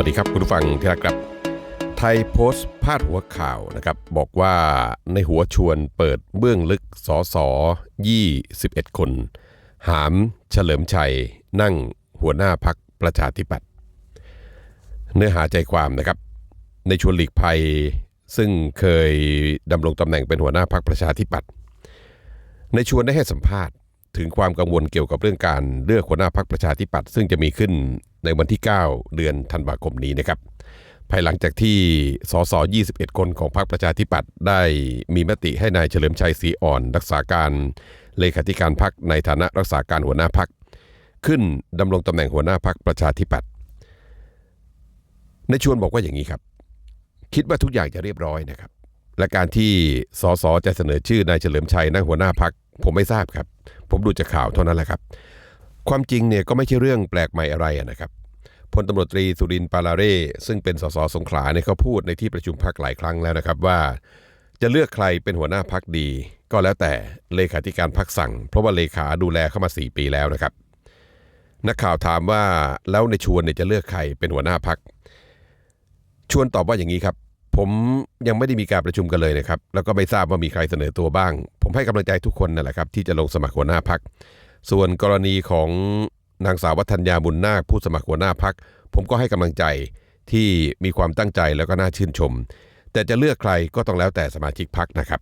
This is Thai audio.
วัสดีครับคุณผู้ฟังที่รักครับ ไทยโพสต์พาดหัวข่าวนะครับ บอกว่าในหัวชวนเปิดเบื้องลึกสอสอ21 คน หามเฉลิมชัย นั่งหัวหน้าพักประชาธิปัตย์เนื้อหาใจความนะครับ ในชวนหลีกภัยซึ่งเคยดำรงตำแหน่งเป็นหัวหน้าพักประชาธิปัตย์ในชวนได้ให้สัมภาษณ์ ถึงความกังวลเกี่ยวกับเรื่องการเลือกหัวหน้าพักประชาธิปัตย์ซึ่งจะมีขึ้นในวันที่ 9 เดือนธันวาคมนี้นะครับ ภายหลังจากที่สส21 คนของพรรคประชาธิปัตย์ได้มีมติให้นายเฉลิมชัยศรีอ่อน รักษาการเลขาธิการพรรคในฐานะรักษาการหัวหน้าพรรคขึ้นดำรงตำแหน่งหัวหน้าพรรคประชาธิปัตย์ในชวนบอกว่าอย่างนี้ครับ คิดว่าทุกอย่างจะเรียบร้อยนะครับ และการที่สสจะเสนอชื่อนายเฉลิมชัยนั่งหัวหน้าพรรคผมไม่ทราบครับ ผมดูจากข่าวเท่านั้นแหละครับ ความจริงเนี่ยก็ไม่ใช่เรื่องแปลกใหม่อะไรนะครับพลตำรวจตรีสุรินทร์ปาลาเร่ซึ่งเป็นสสสงขลาเนี่ยเขาพูดในที่ประชุมพักหลายครั้งแล้วนะครับว่า จะเลือกใครเป็นหัวหน้าพักดี ก็แล้วแต่เลขาธิการพักสั่ง เพราะว่าเลขาดูแลเข้ามา 4 ปีแล้วนะครับ นักข่าวถามว่าแล้วในชวนเนี่ยจะเลือกใครเป็นหัวหน้าพักชวนตอบว่าอย่างนี้ครับ ผมยังไม่ได้มีการประชุมกันเลยนะครับ แล้วก็ไม่ทราบว่ามีใครเสนอตัวบ้าง ผมให้กำลังใจทุกคนนั่นแหละครับ ที่จะลงสมัครหัวหน้าพัก ส่วนกรณีของนางสาววัฒนยาบุญนาคผู้สมัครหัวหน้าพัก ผมก็ให้กำลังใจที่มีความตั้งใจแล้วก็น่าชื่นชม แต่จะเลือกใครก็ต้องแล้วแต่สมาชิกพักนะครับ